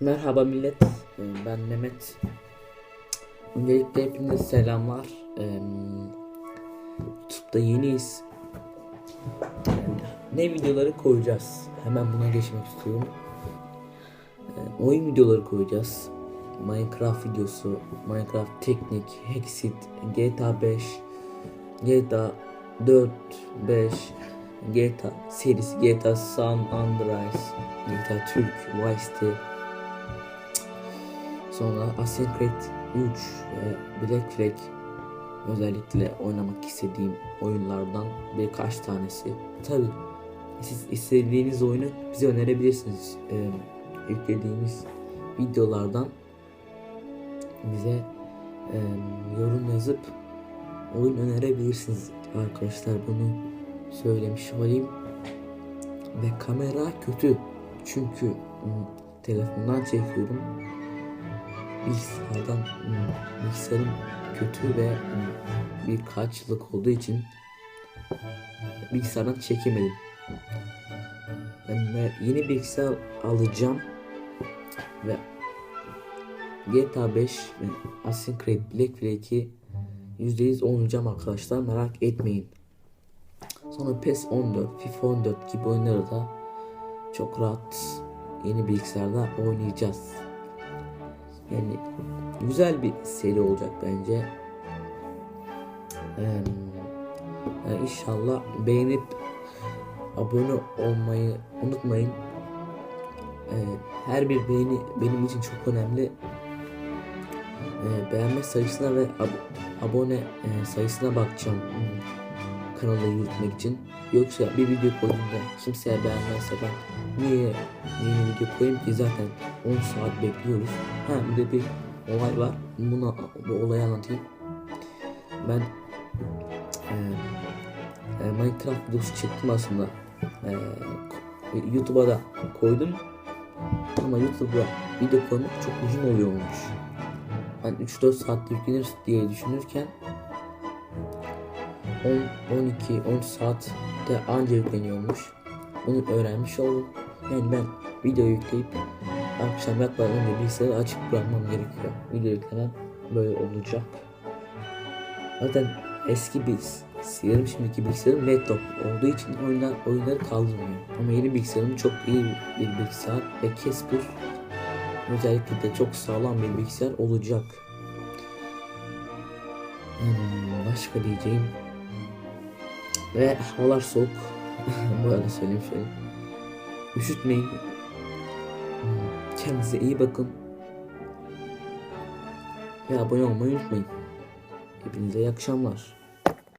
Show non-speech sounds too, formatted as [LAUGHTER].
Merhaba millet, Ee, ben Mehmet. Öncelikle hepinize selamlar. Ee, YouTube'da yeniyiz. Ne videoları koyacağız? Hemen buna geçmek istiyorum. Ee, oyun videoları koyacağız. Minecraft videosu, Minecraft teknik, Hexit, GTA 5, GTA 4, 5, GTA serisi, GTA San Andreas, GTA Türk, Vice Sonra Assassin's Creed 3 ve Black Flag özellikle oynamak istediğim oyunlardan birkaç tanesi. Tabi siz istediğiniz oyunu bize önerebilirsiniz. Ee, yüklediğimiz videolardan bize e, yorum yazıp oyun önerebilirsiniz arkadaşlar bunu söylemiş olayım. Ve kamera kötü çünkü hmm, telefondan çekiyorum bilgisayardan hmm, bilgisayarım kötü ve hmm, birkaç yıllık olduğu için bilgisayardan çekemedim. De yeni bilgisayar alacağım ve GTA 5 ve Assassin's Creed Black Flag'i %100 oynayacağım arkadaşlar merak etmeyin. Sonra PES 14, FIFA 14 gibi oyunları da çok rahat yeni bilgisayarda oynayacağız. Yani güzel bir seri olacak bence. Ee, yani inşallah beğenip abone olmayı unutmayın. Ee, her bir beğeni benim için çok önemli. Ee, beğenme sayısına ve ab- abone e, sayısına bakacağım kanalı yürütmek için. Yoksa bir video koyduğumda kimseye beğenmezse ben niye yeni video koyayım ki zaten 10 saat bekliyoruz. Ha bir de bir olay var. Buna bu olayı anlatayım. Ben e, e, Minecraft videosu çektim aslında. E, YouTube'a da koydum. Ama YouTube'a video koymak çok uzun oluyormuş. Ben 3-4 saat yüklenir diye düşünürken 10, 12, 13 saatte anca yükleniyormuş. Bunu öğrenmiş oldum. Yani ben video yükleyip akşam yatmadan önce bilgisayarı açık bırakmam gerekiyor. Video yüklenen böyle olacak. Zaten eski bir bilgisayarım şimdiki bilgisayarım laptop olduğu için oyunlar, oyunları kaldırmıyor. Ama yeni bilgisayarım çok iyi bir bilgisayar ve Casper özellikle de çok sağlam bir bilgisayar olacak. Hmm, başka diyeceğim. Ve havalar soğuk. [LAUGHS] Böyle söyleyeyim şöyle. Üşütmeyin. Kendinize iyi bakın. Ve abone olmayı unutmayın. Hepinize iyi akşamlar.